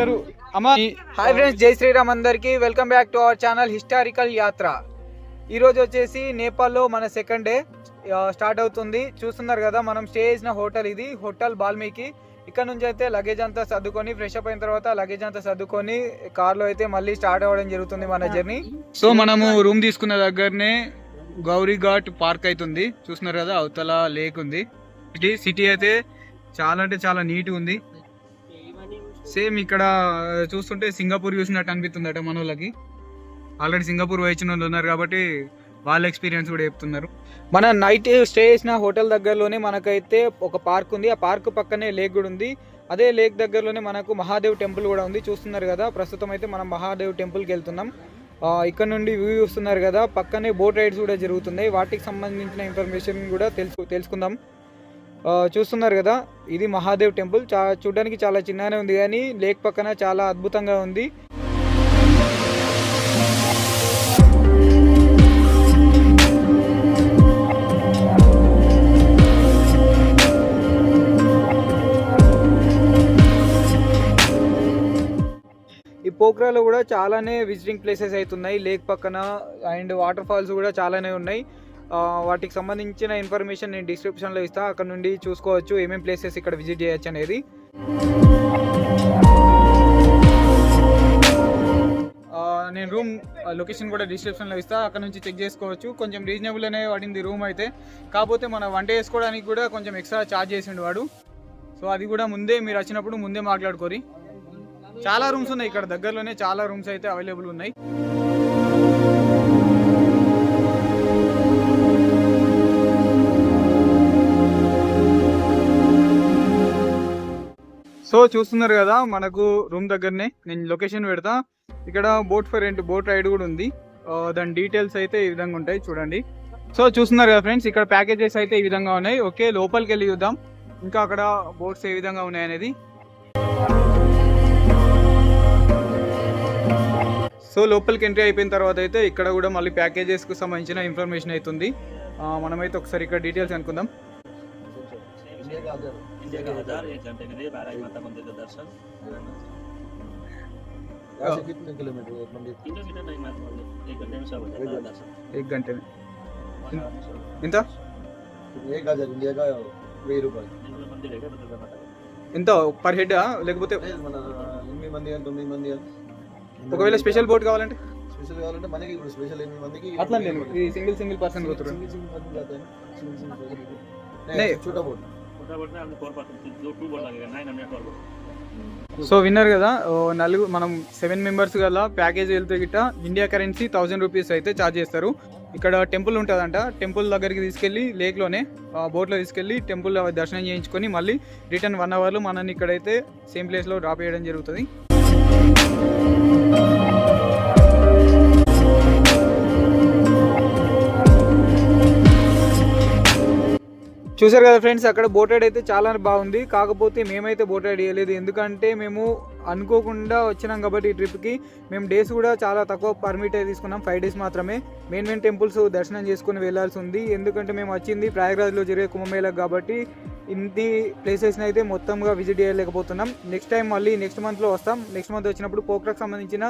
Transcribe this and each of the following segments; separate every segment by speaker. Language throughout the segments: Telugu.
Speaker 1: ఏమంటారు? అమ్మా
Speaker 2: హాయ్ ఫ్రెండ్స్ జై శ్రీరామ్ అందరికి. Welcome back to our channel historical Yatra. ఈ రోజు వచ్చేసి నేపాల్లో మన సెకండ్ డే స్టార్ట్ అవుతుంది. చూస్తున్నారు కదా మనం స్టే చేసిన హోటల్ ఇది హోటల్ బాల్మీకి. ఇక్కడ నుంచి అయితే లగేజ్ అంతా సర్దుకొని ఫ్రెష్ అప్ అయిన తర్వాత లగేజ్ అంతా సర్దుకొని కార్లో అయితే మళ్ళీ స్టార్ట్ అవ్వడం జరుగుతుంది మన జర్నీ.
Speaker 1: సో మనము రూమ్ తీసుకున్న దగ్గరనే గౌరీ ఘాట్ పార్క్ అవుతుంది. చూస్తున్నారు కదా అవతల లేక్ ఉంది. సిటీ అయితే చాలా అంటే చాలా నీట్గా ఉంది. సేమ్ ఇక్కడ చూస్తుంటే సింగపూర్ చూసినట్టు అనిపిస్తుందట మన వాళ్ళకి ఆల్రెడీ సింగపూర్ వచ్చిన వాళ్ళు ఉన్నారు కాబట్టి వాళ్ళ ఎక్స్పీరియన్స్ కూడా చెప్తున్నారు.
Speaker 2: మన నైట్ స్టే చేసిన హోటల్ దగ్గరలోనే మనకైతే ఒక పార్క్ ఉంది. ఆ పార్క్ పక్కనే లేక్ కూడా ఉంది. అదే లేక్ దగ్గరలోనే మనకు మహాదేవ్ టెంపుల్ కూడా ఉంది. చూస్తున్నారు కదా ప్రస్తుతం అయితే మనం మహాదేవ్ టెంపుల్కి వెళ్తున్నాం. ఇక్కడ నుండి వ్యూ చూస్తున్నారు కదా పక్కనే బోట్ రైడ్స్ కూడా జరుగుతున్నాయి. వాటికి సంబంధించిన ఇన్ఫర్మేషన్ కూడా తెలుసు తెలుసుకుందాం. చూస్తున్నారు కదా ఇది మహాదేవ్ టెంపుల్. చా చూడడానికి చాలా చిన్నగానే ఉంది కానీ లేక్ పక్కన చాలా అద్భుతంగా ఉంది. ఈ పోఖ్రాలో కూడా చాలానే విజిటింగ్ ప్లేసెస్ అవుతున్నాయి. లేక్ పక్కన అండ్ వాటర్ ఫాల్స్ కూడా చాలానే ఉన్నాయి. వాటికి సంబంధించిన ఇన్ఫర్మేషన్ నేను డిస్క్రిప్షన్లో ఇస్తాను అక్కడ నుండి చూసుకోవచ్చు ఏమేమి ప్లేసెస్ ఇక్కడ విజిట్ చేయొచ్చు అనేది. నేను రూమ్ లొకేషన్ కూడా డిస్క్రిప్షన్లో ఇస్తా. అక్కడ నుంచి చెక్ చేసుకోవచ్చు. కొంచెం రీజనబుల్ అనే పడింది రూమ్ అయితే. కాకపోతే మన వంట చేసుకోవడానికి కూడా కొంచెం ఎక్స్ట్రా ఛార్జ్ చేసిండు వాడు. సో అది కూడా ముందే మీరు వచ్చినప్పుడు ముందే మాట్లాడుకోరి చాలా రూమ్స్ ఉన్నాయి ఇక్కడ. దగ్గరలోనే చాలా రూమ్స్ అయితే అవైలబుల్ ఉన్నాయి. సో చూస్తున్నారు కదా మనకు రూమ్ దగ్గరనే నేను లొకేషన్ పెడతా. ఇక్కడ boat for rent boat ride కూడా ఉంది. దాని డీటెయిల్స్ అయితే ఈ విధంగా ఉంటాయి చూడండి. సో చూస్తున్నారు కదా ఫ్రెండ్స్ ఇక్కడ ప్యాకేజెస్ అయితే ఈ విధంగా ఉన్నాయి. ఓకే లోపలికి వెళ్ళి చూద్దాం. ఇంకా అక్కడ బోట్స్ ఏ విధంగా ఉన్నాయి అనేది. సో లోపలికి ఎంట్రీ అయిపోయిన తర్వాత అయితే ఇక్కడ కూడా మళ్ళీ ప్యాకేజెస్కు సంబంధించిన ఇన్ఫర్మేషన్ అవుతుంది మనమైతే ఒకసారి ఇక్కడ డీటెయిల్స్ అనుకుందాం.
Speaker 3: इंडिया का हजार एक घंटे के लिए बारह माता मंदिर का दर्शन
Speaker 4: यहाँ से कितने किलोमीटर है मंदिर
Speaker 3: किलोमीटर नहीं माता मंदिर एक घंटे में सब हो जाता है दर्शन
Speaker 2: एक घंटे में
Speaker 3: वहाँ आराम से हो
Speaker 2: ఎంత
Speaker 4: एक हजार इंडिया का వెయ్యి రూపాయలు
Speaker 3: जाता है। मंदिर है दुर्गा माता का
Speaker 2: ఎంత పర్ హెడ్ లేకపోతే
Speaker 4: లేదు, మన ఎనిమిది మంది కానీ తొమ్మిది మంది కానీ
Speaker 2: ఒకవేళ స్పెషల్ బోట్ కావాలంటే
Speaker 4: స్పెషల్ కావాలంటే మనకి ఇప్పుడు స్పెషల్ ఎనిమిది మందికి
Speaker 2: అట్లా నేను ఈ సింగిల్ సింగిల్ పర్సన్ పోతున్నారు
Speaker 4: సింగిల్ సింగిల్ మంది जाते
Speaker 2: సో విన్నారు కదా నలుగు మనం సెవెన్ మెంబర్స్ గల ప్యాకేజ్ వెళ్తే గిట్ట ఇండియా కరెన్సీ థౌజండ్ రూపీస్ అయితే ఛార్జ్ చేస్తారు. ఇక్కడ టెంపుల్ ఉంటుందంట టెంపుల్ దగ్గరికి తీసుకెళ్ళి లేక్లోనే బోట్లో తీసుకెళ్ళి టెంపుల్ దర్శనం చేయించుకొని మళ్ళీ రిటర్న్ వన్ అవర్లో మనల్ని ఇక్కడైతే సేమ్ ప్లేస్లో డ్రాప్ చేయడం జరుగుతుంది. చూసారు కదా ఫ్రెండ్స్ అక్కడ బోట్ రైడ్ అయితే చాలా బాగుంది. కాకపోతే మేమైతే బోట్ రైడ్ చేయలేదు. ఎందుకంటే మేము అనుకోకుండా వచ్చినాం కాబట్టి ఈ ట్రిప్కి మేము డేస్ కూడా చాలా తక్కువ పర్మిట్ అయితే తీసుకున్నాం. ఫైవ్ డేస్ మాత్రమే. మెయిన్ మెయిన్ టెంపుల్స్ దర్శనం చేసుకుని వెళ్ళాల్సి ఉంది. ఎందుకంటే మేము వచ్చింది ప్రయాగరాజ్లో జరిగే కుంభమేళకు కాబట్టి ఇన్ని ప్లేసెస్ని అయితే మొత్తంగా విజిట్ చేయలేకపోతున్నాం. నెక్స్ట్ టైం మళ్ళీ నెక్స్ట్ మంత్లో వస్తాం. నెక్స్ట్ మంత్ వచ్చినప్పుడు పోక్రాకు సంబంధించిన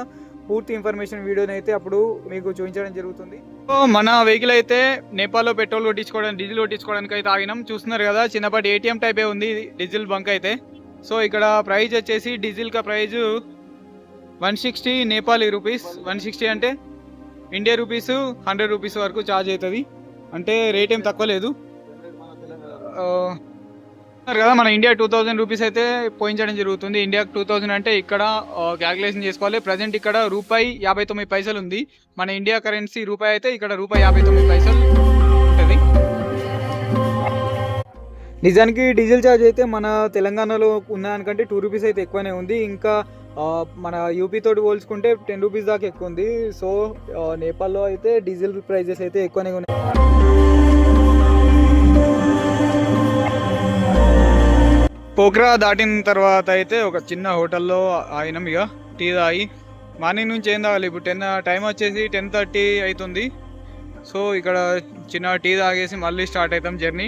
Speaker 2: పూర్తి ఇన్ఫర్మేషన్ వీడియోని అయితే అప్పుడు మీకు చూపించడం జరుగుతుంది. సో మన వెహికల్ అయితే నేపాల్లో పెట్రోల్ కొట్టించుకోవడానికి డీజిల్ కొట్టించుకోవడానికి అయితే ఆగినాం. చూస్తున్నారు కదా చిన్నపాటి ఏటీఎం టైపే ఉంది డీజిల్ బంక్ అయితే. సో ఇక్కడ ప్రైజ్ వచ్చేసి డీజిల్ కా price one sixty Nepali rupees. One sixty అంటే ఇండియా రూపీస్ హండ్రెడ్ రూపీస్ వరకు ఛార్జ్ అవుతుంది. అంటే రేట్ ఏం తక్కువ లేదు. కదా మన ఇండియా టూ థౌజండ్ రూపీస్ అయితే పోయించడం జరుగుతుంది. ఇండియా టూ థౌజండ్ అంటే ఇక్కడ క్యాలిక్యులేషన్ చేసుకోవాలి. ప్రజెంట్ ఇక్కడ రూపాయి యాభై తొమ్మిది పైసలు ఉంది. మన ఇండియా కరెన్సీ రూపాయి అయితే ఇక్కడ రూపాయి యాభై తొమ్మిది పైసలు ఉంటుంది. నిజానికి డీజిల్ ఛార్జ్ అయితే మన తెలంగాణలో ఉన్న దానికంటే టూ రూపీస్ అయితే ఎక్కువనే ఉంది. ఇంకా మన యూపీ తోటి పోల్చుకుంటే టెన్ రూపీస్ దాకా ఎక్కువ ఉంది. సో నేపాల్లో అయితే డీజిల్ ప్రైజెస్ అయితే ఎక్కువనే ఉన్నాయి. పోఖ్రా దాటిన తర్వాత అయితే ఒక చిన్న హోటల్లో ఆగినాం ఇక. టీ తాగి మార్నింగ్ నుంచి ఏం తాగాలి? ఇప్పుడు టెన్ టైం వచ్చేసి టెన్ థర్టీ అవుతుంది సో ఇక్కడ చిన్న టీ తాగేసి మళ్ళీ స్టార్ట్ అవుతాం జర్నీ.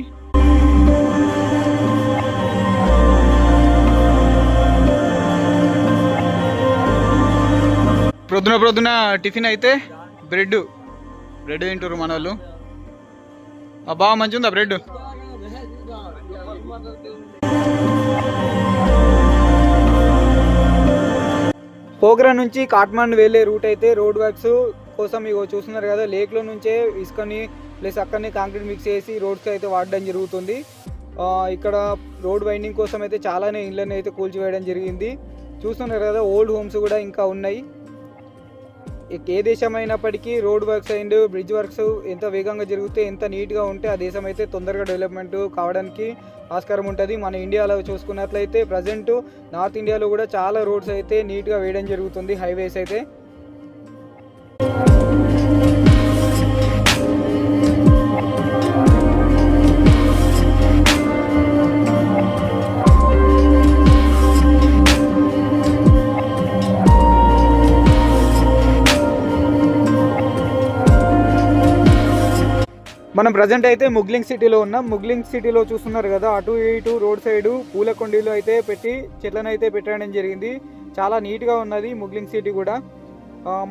Speaker 1: ప్రొద్దున ప్రొద్దున టిఫిన్ అయితే బ్రెడ్. బ్రెడ్ తింటారు మన వాళ్ళు అబ్బా బాగా మంచిగా ఉందా బ్రెడ్?
Speaker 2: పోగ్రా నుంచి కాట్మాండ్ వెళ్ళే రూట్ అయితే రోడ్ వర్క్స్ కోసం ఇగో చూస్తున్నారు కదా లేక్లో నుంచే ఇసుకని ప్లస్ అక్కడనే కాంక్రీట్ మిక్స్ చేసి రోడ్స్కి అయితే వాడడం జరుగుతుంది. ఇక్కడ రోడ్ వైండింగ్ కోసం అయితే చాలానే ఇళ్ళని అయితే కూల్చివేయడం జరిగింది. చూస్తున్నారు కదా ఓల్డ్ హోమ్స్ కూడా ఇంకా ఉన్నాయి. ఏ దేశం అయినప్పటికీ road works and bridge works ఎంత వేగంగా జరిగితే ఎంత నీట్గా ఉంటే ఆ దేశం అయితే తొందరగా డెవలప్మెంట్ కావడానికి ఆస్కారం ఉంటుంది. మన ఇండియాలో చూసుకున్నట్లయితే ప్రజెంట్ నార్త్ ఇండియాలో కూడా చాలా రోడ్స్ అయితే నీట్గా వేయడం జరుగుతుంది. హైవేస్ అయితే. మనం ప్రజెంట్ అయితే ముగ్లింగ్ సిటీలో ఉన్నాం. ముగ్లింగ్ సిటీలో చూస్తున్నారు కదా అటు ఇటు రోడ్ సైడ్ పూల కొండీలు అయితే పెట్టి చెట్లను అయితే పెట్టడం జరిగింది. చాలా నీట్గా ఉన్నది ముగ్లింగ్ సిటీ కూడా.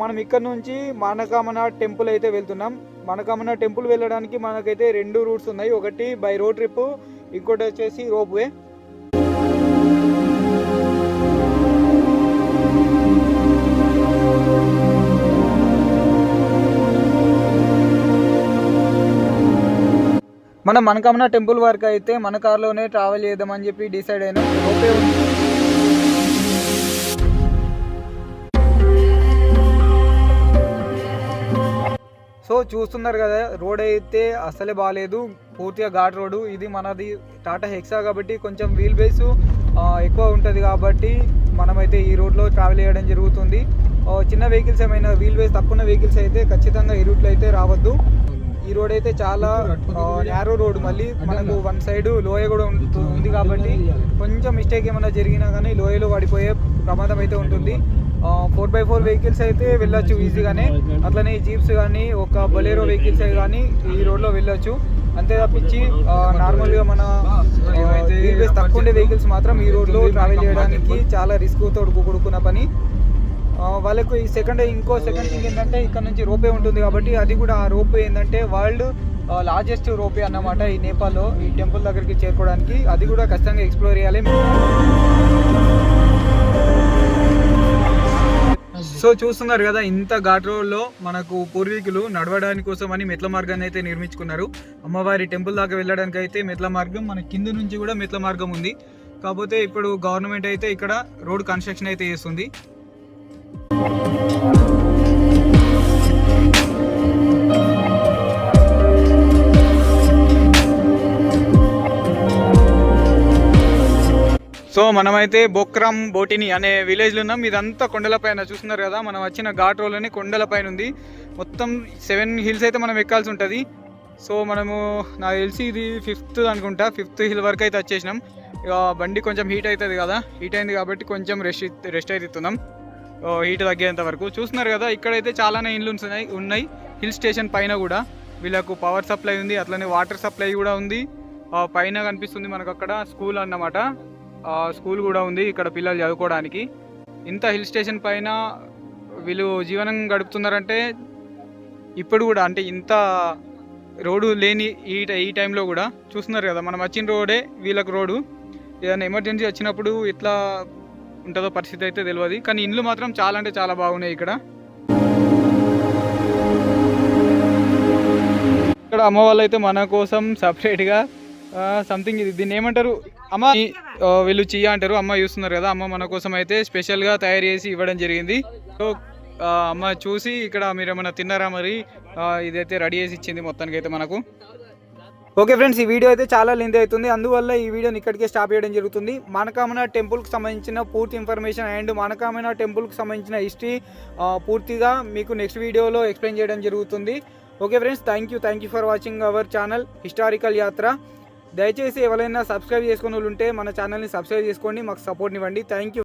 Speaker 2: మనం ఇక్కడ నుంచి మానకామన టెంపుల్ అయితే వెళ్తున్నాం. మానకామన టెంపుల్ వెళ్ళడానికి మనకైతే రెండు రూట్స్ ఉన్నాయి. ఒకటి బై రోడ్ ట్రిప్ ఇంకోటి వచ్చేసి రోప్ వే. మనం మనకామన టెంపుల్ వరకు అయితే మన కార్లోనే ట్రావెల్ చేద్దామని చెప్పి డిసైడ్ అయినా ఓకే సో చూస్తున్నారు కదా రోడ్ అయితే అసలే బాగాలేదు పూర్తిగా ఘాట్ రోడ్డు. ఇది మనది టాటా హెక్సా కాబట్టి కొంచెం వీల్ బేస్ ఎక్కువ ఉంటుంది కాబట్టి మనమైతే ఈ రోడ్లో ట్రావెల్ చేయడం జరుగుతుంది. చిన్న వెహికల్స్ ఏమైనా వీల్ బేస్ తక్కువ ఉన్న వెహికల్స్ అయితే ఖచ్చితంగా ఈ రూట్లో అయితే రావద్దు. ఈ రోడ్ అయితే చాలా నేరో రోడ్ మళ్ళీ మనకు వన్ సైడ్ లోయ కూడా ఉంది కాబట్టి కొంచెం మిస్టేక్ ఏమైనా జరిగినా కానీ లోయలో పడిపోయే ప్రమాదం అయితే ఉంటుంది. ఫోర్ బై ఫోర్ వెహికల్స్ అయితే వెళ్ళొచ్చు ఈజీగానే అట్లనే జీప్స్ కానీ ఒక బొలేరో వెహికల్స్ కానీ ఈ రోడ్లో వెళ్ళొచ్చు. అంతే తప్పించి నార్మల్గా మన వీల్ తక్కువ ఉండే వెహికల్స్ మాత్రం ఈ రోడ్లో ట్రావెల్ చేయడానికి చాలా రిస్క్ తోడు కూడుకున్న పని. వాళ్ళకు ఈ సెకండ్ ఇంకో సెకండ్ థింగ్ ఏంటంటే ఇక్కడ నుంచి రోపే ఉంటుంది కాబట్టి అది కూడా ఆ రోపే ఏంటంటే వరల్డ్ లార్జెస్ట్ రోపే అన్నమాట ఈ నేపాల్లో ఈ టెంపుల్ దగ్గరికి చేరుకోవడానికి. అది కూడా ఖచ్చితంగా ఎక్స్ప్లోర్ చేయాలి. సో చూస్తున్నారు కదా ఇంత ఘాట్ రోడ్లో మనకు పూర్వీకులు నడవడానికి కోసం అని మెట్ల మార్గాన్ని అయితే నిర్మించుకున్నారు. అమ్మవారి టెంపుల్ దాకా వెళ్ళడానికి అయితే మెట్ల మార్గం మన కింద నుంచి కూడా మెట్ల మార్గం ఉంది. కాకపోతే ఇప్పుడు గవర్నమెంట్ అయితే ఇక్కడ రోడ్ కన్స్ట్రక్షన్ అయితే చేస్తుంది. సో మనమైతే బొక్రామ్ బోటిని అనే విలేజ్లో ఉన్నాం. ఇదంతా కొండలపైన చూస్తున్నారు కదా మనం వచ్చిన ఘాట్ రోడ్లోనే కొండలపైన ఉంది. మొత్తం సెవెన్ హిల్స్ అయితే మనం ఎక్కాల్సి ఉంటుంది. సో మనము నాకు తెలిసి ఇది ఫిఫ్త్ అనుకుంటా ఫిఫ్త్ హిల్ వరకు అయితే వచ్చేసినాం. ఇక బండి కొంచెం హీట్ అవుతుంది కదా హీట్ అయింది కాబట్టి కొంచెం రెస్ట్ రెస్ట్ అయితే ఇస్తున్నాం. హీట్ తగ్గేంత వరకు. చూస్తున్నారు కదా ఇక్కడైతే చాలానే ఇండ్లు ఉన్నాయి ఉన్నాయి. హిల్ స్టేషన్ పైన కూడా వీళ్ళకు పవర్ సప్లై ఉంది అట్లనే వాటర్ సప్లై కూడా ఉంది. పైన కనిపిస్తుంది మనకు అక్కడ స్కూల్ అన్నమాట. స్కూల్ కూడా ఉంది ఇక్కడ పిల్లలు చదువుకోవడానికి. ఇంత హిల్ స్టేషన్ పైన వీళ్ళు జీవనం గడుపుతున్నారంటే ఇప్పుడు కూడా అంటే ఇంత రోడ్డు లేని ఈ టై- ఈ టైంలో కూడా చూస్తున్నారు కదా మనం వచ్చిన రోడే వీళ్ళకు రోడ్డు. ఏదైనా ఎమర్జెన్సీ వచ్చినప్పుడు ఇట్లా ఉంటుందో పరిస్థితి అయితే తెలియదు కానీ ఇండ్లు మాత్రం చాలా అంటే చాలా బాగున్నాయి ఇక్కడ. ఇక్కడ అమ్మ వాళ్ళు అయితే మన కోసం సపరేట్గా సంథింగ్ ఇది. దీన్ని ఏమంటారు? అమ్మ వీళ్ళు చియ్య అంటారు. అమ్మ చూస్తున్నారు కదా అమ్మ మన కోసం అయితే స్పెషల్గా తయారు చేసి ఇవ్వడం జరిగింది. సో అమ్మ చూసి ఇక్కడ మీరు ఏమైనా తిన్నారా మరి? ఇదైతే రెడీ చేసి ఇచ్చింది మొత్తానికి అయితే మనకు. ఓకే ఫ్రెండ్స్ ఈ వీడియో అయితే చాలా లెంత్ అవుతుంది. అందువల్ల ఈ వీడియోని ఇక్కడికే స్టాప్ చేయడం జరుగుతుంది. మనకామన టెంపుల్కి సంబంధించిన పూర్తి ఇన్ఫర్మేషన్ అండ్ మనకామన టెంపుల్కి సంబంధించిన హిస్టరీ పూర్తిగా మీకు నెక్స్ట్ వీడియోలో ఎక్స్ప్లెయిన్ చేయడం జరుగుతుంది. Okay friends thank you thank you for watching our channel historical Yatra దయచేసి ఎవరైనా సబ్స్క్రైబ్ చేసుకుని ఉంటే మన ఛానల్ని సబ్స్క్రైబ్ చేసుకోండి మాకు సపోర్ట్ ఇవ్వండి. Thank you